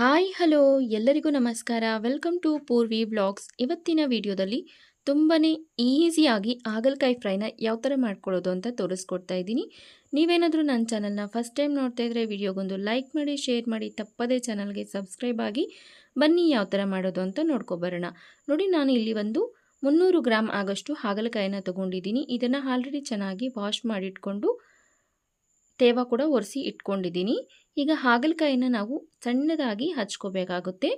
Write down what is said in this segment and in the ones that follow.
Hi, hello, ಎಲ್ಲರಿಗೂ ನಮಸ್ಕಾರ. Welcome to Purvi blogs ಇವತ್ತಿನ ವಿಡಿಯೋದಲ್ಲಿ ತುಂಬಾ ಈಸಿಯಾಗಿ ಹಾಗಲಕಾಯಿ ಫ್ರೈನ ಯಾವ ಥರ ಮಾಡ್ಕೊಳ್ಳೋದು ಅಂತ ತೋರಿಸ್ಕೊಡ್ತಾ ಇದ್ದೀನಿ. ನೀವೇನಾದರೂ ನನ್ನ ಚಾನಲ್ನ ಫಸ್ಟ್ ಟೈಮ್ ನೋಡ್ತಾ ಇದ್ದರೆ ವಿಡಿಯೋಗೊಂದು ಲೈಕ್ ಮಾಡಿ, ಶೇರ್ ಮಾಡಿ, ತಪ್ಪದೇ ಚಾನಲ್ಗೆ ಸಬ್ಸ್ಕ್ರೈಬ್ ಆಗಿ ಬನ್ನಿ ಯಾವ ಥರ ಮಾಡೋದು ಅಂತ ನೋಡ್ಕೊಬರೋಣ. ನೋಡಿ, ನಾನು ಇಲ್ಲಿ ಒಂದು ಮುನ್ನೂರು ಗ್ರಾಮ್ ಆಗಷ್ಟು ಹಾಗಲಕಾಯಿನ ತೊಗೊಂಡಿದ್ದೀನಿ. ಇದನ್ನು ಆಲ್ರೆಡಿ ಚೆನ್ನಾಗಿ ವಾಶ್ ಮಾಡಿಟ್ಕೊಂಡು ತೇವ ಕೂಡ ಒರೆಸಿ ಇಟ್ಕೊಂಡಿದ್ದೀನಿ. ಈಗ ಹಾಗಲಕಾಯಿನ ನಾವು ಸಣ್ಣದಾಗಿ ಹಚ್ಕೋಬೇಕಾಗುತ್ತೆ.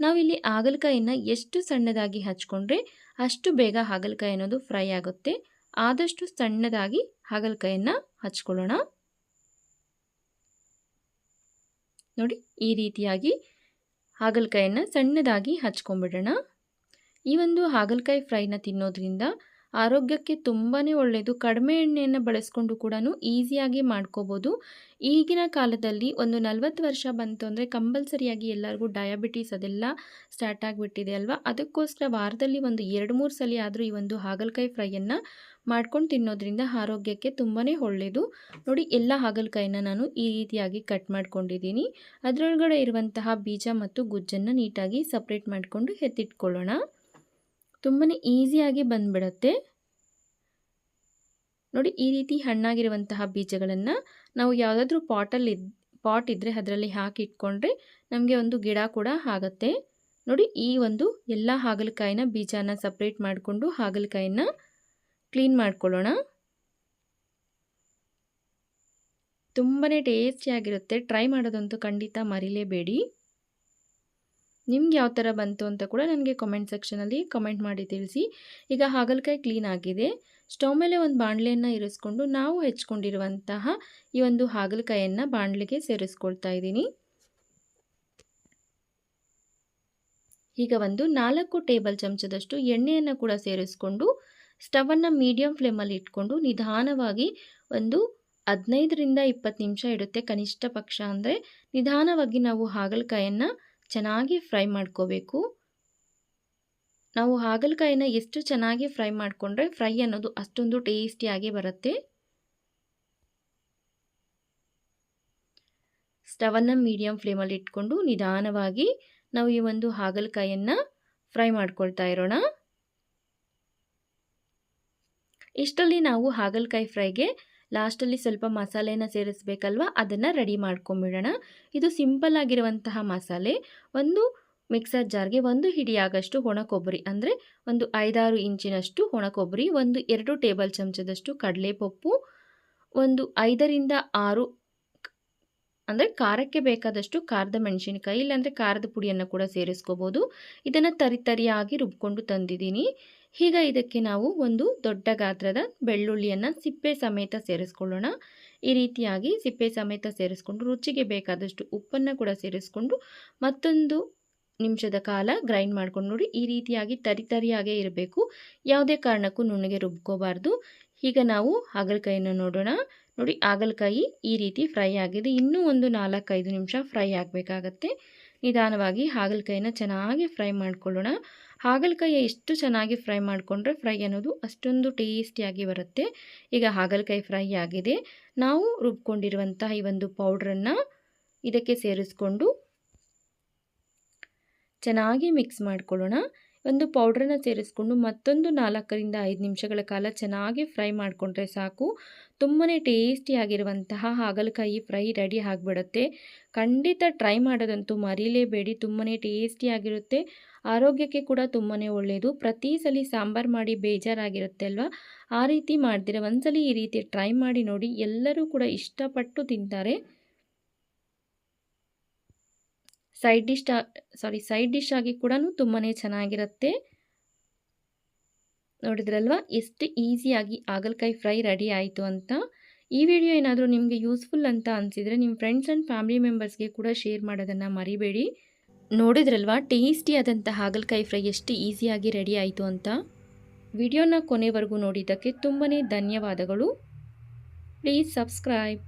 ನಾವಿಲ್ಲಿ ಹಾಗಲಕಾಯಿನ ಎಷ್ಟು ಸಣ್ಣದಾಗಿ ಹಚ್ಕೊಂಡ್ರೆ ಅಷ್ಟು ಬೇಗ ಹಾಗಲಕಾಯಿ ಅನ್ನೋದು ಫ್ರೈ ಆಗುತ್ತೆ. ಆದಷ್ಟು ಸಣ್ಣದಾಗಿ ಹಾಗಲಕಾಯಿನ ಹಚ್ಕೊಳ್ಳೋಣ. ನೋಡಿ, ಈ ರೀತಿಯಾಗಿ ಹಾಗಲಕಾಯಿನ ಸಣ್ಣದಾಗಿ ಹಚ್ಕೊಂಬಿಡೋಣ. ಈ ಒಂದು ಹಾಗಲಕಾಯಿ ಫ್ರೈನ ತಿನ್ನೋದ್ರಿಂದ ಆರೋಗ್ಯಕ್ಕೆ ತುಂಬಾ ಒಳ್ಳೆಯದು ಕಡಿಮೆ ಎಣ್ಣೆಯನ್ನು ಬಳಸ್ಕೊಂಡು ಕೂಡ ಈಸಿಯಾಗಿ ಮಾಡ್ಕೋಬೋದು. ಈಗಿನ ಕಾಲದಲ್ಲಿ ಒಂದು ನಲವತ್ತು ವರ್ಷ ಬಂತು ಅಂದರೆ ಕಂಪಲ್ಸರಿಯಾಗಿ ಎಲ್ಲರಿಗೂ ಡಯಾಬಿಟೀಸ್ ಅದೆಲ್ಲ ಸ್ಟಾರ್ಟ್ ಆಗಿಬಿಟ್ಟಿದೆ ಅಲ್ವಾ? ಅದಕ್ಕೋಸ್ಕರ ವಾರದಲ್ಲಿ ಒಂದು ಎರಡು ಮೂರು ಸಲ ಆದರೂ ಈ ಒಂದು ಹಾಗಲಕಾಯಿ ಫ್ರೈಯನ್ನು ಮಾಡ್ಕೊಂಡು ತಿನ್ನೋದ್ರಿಂದ ಆರೋಗ್ಯಕ್ಕೆ ತುಂಬಾ ಒಳ್ಳೆಯದು ನೋಡಿ, ಎಲ್ಲ ಹಾಗಲಕಾಯಿನ ನಾನು ಈ ರೀತಿಯಾಗಿ ಕಟ್ ಮಾಡ್ಕೊಂಡಿದ್ದೀನಿ. ಅದರೊಳಗಡೆ ಇರುವಂತಹ ಬೀಜ ಮತ್ತು ಗುಜ್ಜನ್ನು ನೀಟಾಗಿ ಸಪ್ರೇಟ್ ಮಾಡಿಕೊಂಡು ಎತ್ತಿಟ್ಕೊಳ್ಳೋಣ. ತುಂಬಾ ಈಸಿಯಾಗಿ ಬಂದ್ಬಿಡತ್ತೆ. ನೋಡಿ ಈ ರೀತಿ ಹಣ್ಣಾಗಿರುವಂತಹ ಬೀಜಗಳನ್ನು ನಾವು ಯಾವುದಾದ್ರೂ ಪಾಟಲ್ಲಿ ಪಾಟ್ ಇದ್ದರೆ ಅದರಲ್ಲಿ ಹಾಕಿ ಇಟ್ಕೊಂಡ್ರೆ ನಮಗೆ ಒಂದು ಗಿಡ ಕೂಡ ಆಗುತ್ತೆ. ನೋಡಿ ಈ ಒಂದು ಎಲ್ಲ ಹಾಗಲಕಾಯಿನ ಬೀಜನ ಸಪ್ರೇಟ್ ಮಾಡಿಕೊಂಡು ಹಾಗಲಕಾಯಿನ ಕ್ಲೀನ್ ಮಾಡ್ಕೊಳ್ಳೋಣ. ತುಂಬಾ ಟೇಸ್ಟಿಯಾಗಿರುತ್ತೆ ಟ್ರೈ ಮಾಡೋದಂತೂ ಖಂಡಿತ ಮರಿಲೇಬೇಡಿ. ನಿಮ್ಗೆ ಯಾವ ಥರ ಬಂತು ಅಂತ ಕೂಡ ನನಗೆ ಕಮೆಂಟ್ ಸೆಕ್ಷನಲ್ಲಿ ಕಮೆಂಟ್ ಮಾಡಿ ತಿಳಿಸಿ. ಈಗ ಹಾಗಲಕಾಯಿ ಕ್ಲೀನ್ ಆಗಿದೆ. ಸ್ಟವ್ ಮೇಲೆ ಒಂದು ಬಾಣಲೆಯನ್ನು ಇರಿಸ್ಕೊಂಡು ನಾವು ಹೆಚ್ಕೊಂಡಿರುವಂತಹ ಈ ಒಂದು ಹಾಗಲಕಾಯಿಯನ್ನು ಬಾಣಲೆಗೆ ಸೇರಿಸ್ಕೊಳ್ತಾ ಇದ್ದೀನಿ. ಈಗ ಒಂದು ನಾಲ್ಕು ಟೇಬಲ್ ಚಮಚದಷ್ಟು ಎಣ್ಣೆಯನ್ನು ಕೂಡ ಸೇರಿಸ್ಕೊಂಡು ಸ್ಟವನ್ನು ಮೀಡಿಯಂ ಫ್ಲೇಮಲ್ಲಿ ಇಟ್ಕೊಂಡು ನಿಧಾನವಾಗಿ ಒಂದು ಹದಿನೈದರಿಂದ ಇಪ್ಪತ್ತು ನಿಮಿಷ ಇಡುತ್ತೆ ಕನಿಷ್ಠ ಪಕ್ಷ ಅಂದರೆ ನಿಧಾನವಾಗಿ ನಾವು ಹಾಗಲಕಾಯನ್ನು ಚೆನ್ನಾಗಿ ಫ್ರೈ ಮಾಡ್ಕೋಬೇಕು. ನಾವು ಹಾಗಲಕಾಯಿನ ಎಷ್ಟು ಚೆನ್ನಾಗಿ ಫ್ರೈ ಮಾಡಿಕೊಂಡ್ರೆ ಫ್ರೈ ಅನ್ನೋದು ಅಷ್ಟೊಂದು ಟೇಸ್ಟಿಯಾಗಿ ಬರುತ್ತೆ. ಸ್ಟವನ್ನು ಮೀಡಿಯಂ ಫ್ಲೇಮಲ್ಲಿ ಇಟ್ಕೊಂಡು ನಿಧಾನವಾಗಿ ನಾವು ಈ ಒಂದು ಹಾಗಲಕಾಯಿಯನ್ನು ಫ್ರೈ ಮಾಡ್ಕೊಳ್ತಾ ಇರೋಣ. ಇಷ್ಟರಲ್ಲಿ ನಾವು ಹಾಗಲಕಾಯಿ ಫ್ರೈಗೆ ಲಾಸ್ಟಲ್ಲಿ ಸ್ವಲ್ಪ ಮಸಾಲೆನ ಸೇರಿಸ್ಬೇಕಲ್ವ? ಅದನ್ನು ರೆಡಿ ಮಾಡ್ಕೊಂಬಿಡೋಣ. ಇದು ಸಿಂಪಲ್ ಆಗಿರುವಂತಹ ಮಸಾಲೆ. ಒಂದು ಮಿಕ್ಸರ್ ಜಾರ್ಗೆ ಒಂದು ಹಿಡಿಯಾಗಷ್ಟು ಒಣ ಕೊಬ್ಬರಿ, ಅಂದರೆ ಒಂದು ಐದಾರು ಇಂಚಿನಷ್ಟು ಒಣ ಕೊಬ್ಬರಿ, ಒಂದು ಎರಡು ಟೇಬಲ್ ಚಮಚದಷ್ಟು ಕಡಲೆಪಪ್ಪು, ಒಂದು ಐದರಿಂದ ಆರು ಅಂದರೆ ಖಾರಕ್ಕೆ ಬೇಕಾದಷ್ಟು ಖಾರದ ಮೆಣಸಿನಕಾಯಿ, ಇಲ್ಲಾಂದರೆ ಖಾರದ ಪುಡಿಯನ್ನು ಕೂಡ ಸೇರಿಸ್ಕೋಬೋದು. ಇದನ್ನು ತರಿ ತರಿಯಾಗಿ ರುಬ್ಕೊಂಡು ತಂದಿದ್ದೀನಿ. ಈಗ ಇದಕ್ಕೆ ನಾವು ಒಂದು ದೊಡ್ಡ ಗಾತ್ರದ ಬೆಳ್ಳುಳ್ಳಿಯನ್ನು ಸಿಪ್ಪೆ ಸಮೇತ ಸೇರಿಸ್ಕೊಳ್ಳೋಣ. ಈ ರೀತಿಯಾಗಿ ಸಿಪ್ಪೆ ಸಮೇತ ಸೇರಿಸ್ಕೊಂಡು ರುಚಿಗೆ ಬೇಕಾದಷ್ಟು ಉಪ್ಪನ್ನು ಕೂಡ ಸೇರಿಸ್ಕೊಂಡು ಮತ್ತೊಂದು ನಿಮಿಷದ ಕಾಲ ಗ್ರೈಂಡ್ ಮಾಡ್ಕೊಂಡು ನೋಡಿ ಈ ರೀತಿಯಾಗಿ ತರಿ ತರಿಯಾಗೇ ಇರಬೇಕು. ಯಾವುದೇ ಕಾರಣಕ್ಕೂ ನುಣ್ಣಗೆ ರುಬ್ಕೋಬಾರ್ದು. ಈಗ ನಾವು ಹಾಗಲಕಾಯಿಯನ್ನು ನೋಡೋಣ. ನೋಡಿ ಹಾಗಲಕಾಯಿ ಈ ರೀತಿ ಫ್ರೈ ಆಗಿದೆ. ಇನ್ನೂ ಒಂದು ನಾಲ್ಕೈದು ನಿಮಿಷ ಫ್ರೈ ಆಗಬೇಕಾಗತ್ತೆ. ನಿಧಾನವಾಗಿ ಹಾಗಲಕಾಯಿನ ಚೆನ್ನಾಗಿ ಫ್ರೈ ಮಾಡ್ಕೊಳ್ಳೋಣ. ಹಾಗಲಕಾಯಿ ಎಷ್ಟು ಚೆನ್ನಾಗಿ ಫ್ರೈ ಮಾಡಿಕೊಂಡ್ರೆ ಫ್ರೈ ಅನ್ನೋದು ಅಷ್ಟೊಂದು ಟೇಸ್ಟಿಯಾಗಿ ಬರುತ್ತೆ. ಈಗ ಹಾಗಲಕಾಯಿ ಫ್ರೈ ಆಗಿದೆ. ನಾವು ರುಬ್ಕೊಂಡಿರುವಂತಹ ಈ ಒಂದು ಪೌಡ್ರನ್ನು ಇದಕ್ಕೆ ಸೇರಿಸ್ಕೊಂಡು ಚೆನ್ನಾಗಿ ಮಿಕ್ಸ್ ಮಾಡ್ಕೊಳ್ಳೋಣ. ಒಂದು ಪೌಡ್ರನ್ನ ಸೇರಿಸ್ಕೊಂಡು ಮತ್ತೊಂದು ನಾಲ್ಕರಿಂದ ಐದು ನಿಮಿಷಗಳ ಕಾಲ ಚೆನ್ನಾಗಿ ಫ್ರೈ ಮಾಡಿಕೊಂಡ್ರೆ ಸಾಕು. ತುಂಬಾ ಟೇಸ್ಟಿಯಾಗಿರುವಂತಹ ಹಾಗಲಕಾಯಿ ಫ್ರೈ ರೆಡಿ ಆಗಿಬಿಡುತ್ತೆ. ಖಂಡಿತ ಟ್ರೈ ಮಾಡೋದಂತೂ ಮರೀಲೇಬೇಡಿ ತುಂಬಾ ಟೇಸ್ಟಿಯಾಗಿರುತ್ತೆ ಆರೋಗ್ಯಕ್ಕೆ ಕೂಡ ತುಂಬಾ ಒಳ್ಳೆಯದು ಪ್ರತಿ ಸಲ ಸಾಂಬಾರು ಮಾಡಿ ಬೇಜಾರಾಗಿರುತ್ತೆ ಅಲ್ವಾ? ಆ ರೀತಿ ಮಾಡ್ತೀರ ಒಂದ್ಸಲಿ ಈ ರೀತಿ ಟ್ರೈ ಮಾಡಿ ನೋಡಿ, ಎಲ್ಲರೂ ಕೂಡ ಇಷ್ಟಪಟ್ಟು ತಿಂತಾರೆ. Side dish sorry side dish ಆಗಿ ಕೂಡ ತುಂಬಾ ಚೆನ್ನಾಗಿರುತ್ತೆ. ನೋಡಿದ್ರಲ್ವ? ಎಷ್ಟು ಈಸಿಯಾಗಿ ಹಾಗಲಕಾಯಿ ಫ್ರೈ ರೆಡಿ ಆಯಿತು ಅಂತ. ಈ ವಿಡಿಯೋ ಏನಾದರೂ ನಿಮಗೆ ಯೂಸ್ಫುಲ್ ಅಂತ ಅನಿಸಿದರೆ ನಿಮ್ಮ ಫ್ರೆಂಡ್ಸ್ ಆ್ಯಂಡ್ ಫ್ಯಾಮಿಲಿ ಮೆಂಬರ್ಸ್ಗೆ ಕೂಡ ಶೇರ್ ಮಾಡೋದನ್ನು ಮರಿಬೇಡಿ. ನೋಡಿದ್ರಲ್ವ? ಟೇಸ್ಟಿಯಾದಂಥ ಹಾಗಲಕಾಯಿ ಫ್ರೈ ಎಷ್ಟು ಈಸಿಯಾಗಿ ರೆಡಿ ಆಯಿತು ಅಂತ. ವಿಡಿಯೋನ ಕೊನೆವರೆಗೂ ನೋಡಿದ್ದಕ್ಕೆ ತುಂಬಾ ಧನ್ಯವಾದಗಳು. Please subscribe